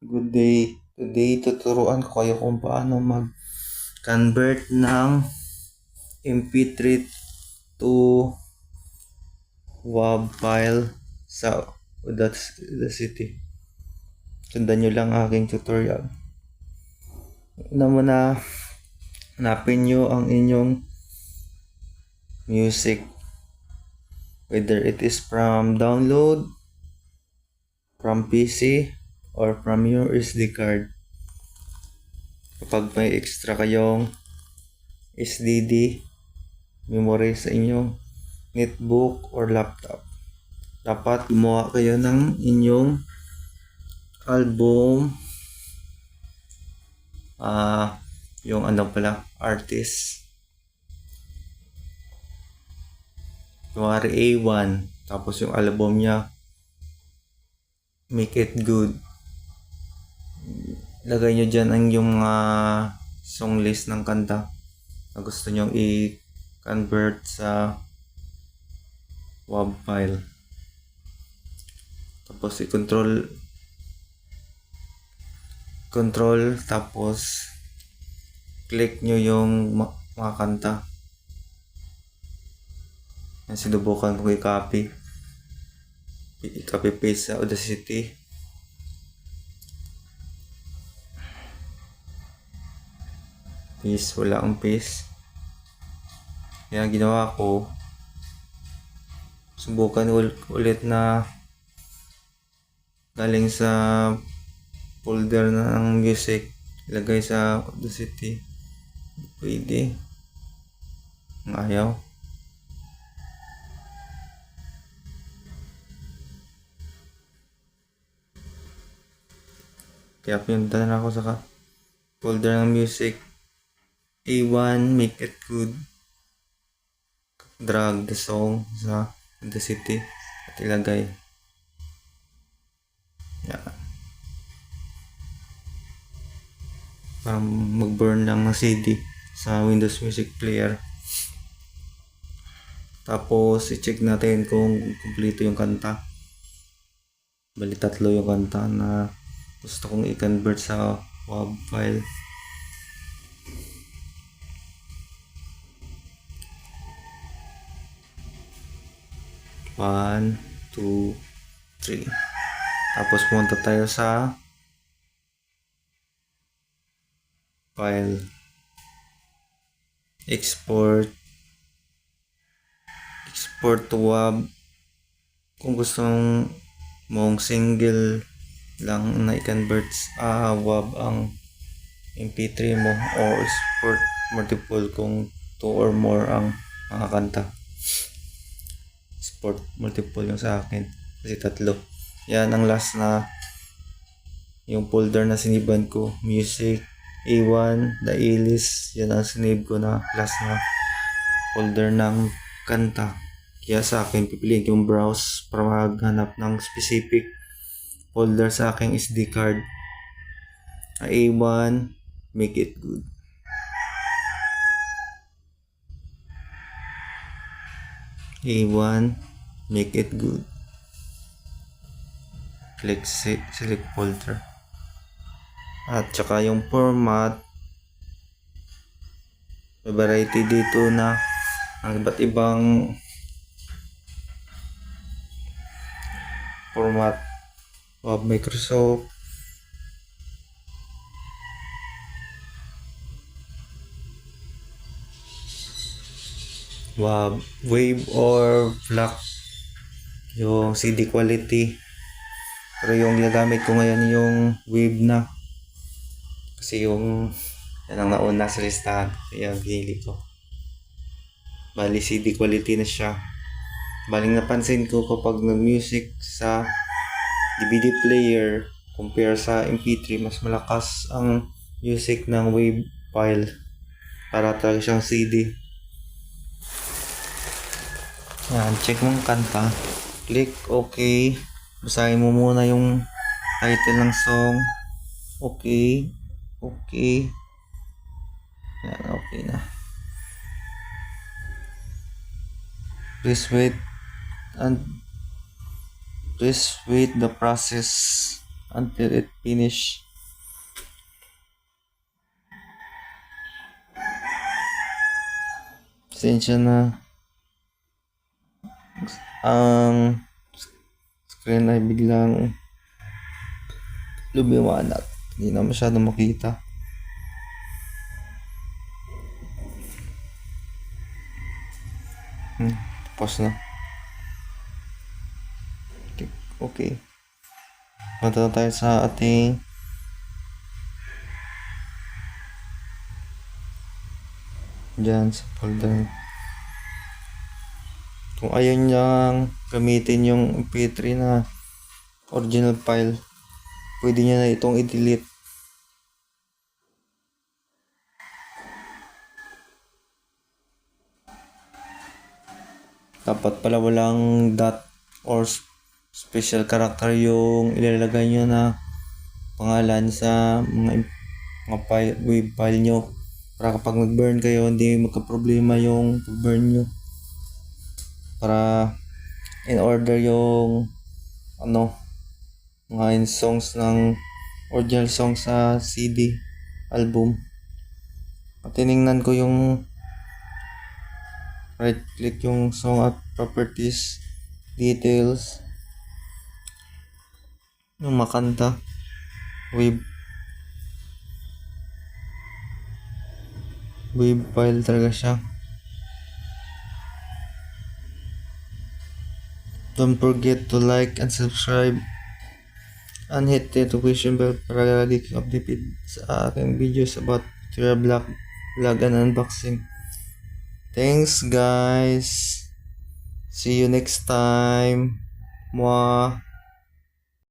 Good day. Today, tuturuan ko kayo kung paano mag-convert ng MP3 to WAV file sa Audacity. Sundan nyo lang aking tutorial. Una muna, hanapin nyo ang inyong music. Whether it is from download, from PC, or from your SD card. Kapag may extra kayong SDD, memory sa inyong netbook or laptop, dapat gumawa kayo ng inyong album ah yung ano pala artist Kunwari A1 tapos yung album niya Make It Good. Lagay nyo dyan ang yung ah, song list ng kanta na gusto nyo i-convert sa WAV file. Tapos i-control control tapos click nyo yung mga kanta. Yan sinubukan ko i-copy i-copy paste sa Audacity. Paste wala ang paste. Kaya ginawa ko. Subukan ul- ulit na galing sa folder ng music ilagay sa Audacity. Pwede. Ayaw kaya pinunta na ako sa folder ng music A1 make it good drag the song sa Audacity at ilagay yan para mag-burn lang ng CD sa Windows Music Player. Tapos, i-check natin kung kumpleto yung kanta. Bali, tatlo yung kanta na gusto kong i-convert sa WAV file. One, two, three. Tapos, pumunta tayo sa file export export to WAV kung gusto mong single lang na i-convert sa WAV ang MP3 mo o export multiple kung two or more ang mga kanta. Export multiple yung sa akin kasi tatlo. Yan ang last na yung folder na siniban ko. Music A1, the A-list, yan ang sinave ko na last na folder ng kanta. Kaya sa akin, pipiliin yung browse para maghanap ng specific folder sa aking SD card. A1, make it good. A1, make it good. Click se- select folder. At saka yung format, may variety dito na ang iba't ibang format of Microsoft. Wow, wave or FLAC yung CD quality pero yung ginagamit ko ngayon yung wave na kasi yung yan ang nauna sa listahan. Kaya pinili ko. Bali CD quality na siya. Baling napansin ko kapag nag-music sa DVD player compare sa MP3 mas malakas ang music ng wave file para talaga siyang CD. Yan, check mo ang kanta. Click OK. Basahin mo muna yung title ng song. Okay. Okay. Yan, okay na. Please wait and please wait the process until it finish. Pasensya na. Ang screen ay biglang lumiwanag. Hindi na masyado makita. Hmm, pause na. Okay. Punta na tayo sa ating Diyan sa folder. Kung ayaw niyang gamitin yung MP3 na original file, pwede niya na itong i-delete. Dapat pala walang dot or special character yung ilalagay nyo na pangalan sa mga, mga file, wave file nyo. Para kapag nag-burn kayo hindi magka-problema yung pag-burn nyo. Para in order yung ano mga songs ng original song sa CD album. At tiningnan ko yung right click yung song at properties details yung makanta. Wave. Wave file talaga siya. Don't forget to like and subscribe. And hit the notification bell para lagi kang updated sa aking videos about Tira Black vlog and unboxing. Thanks guys. See you next time. Mwah.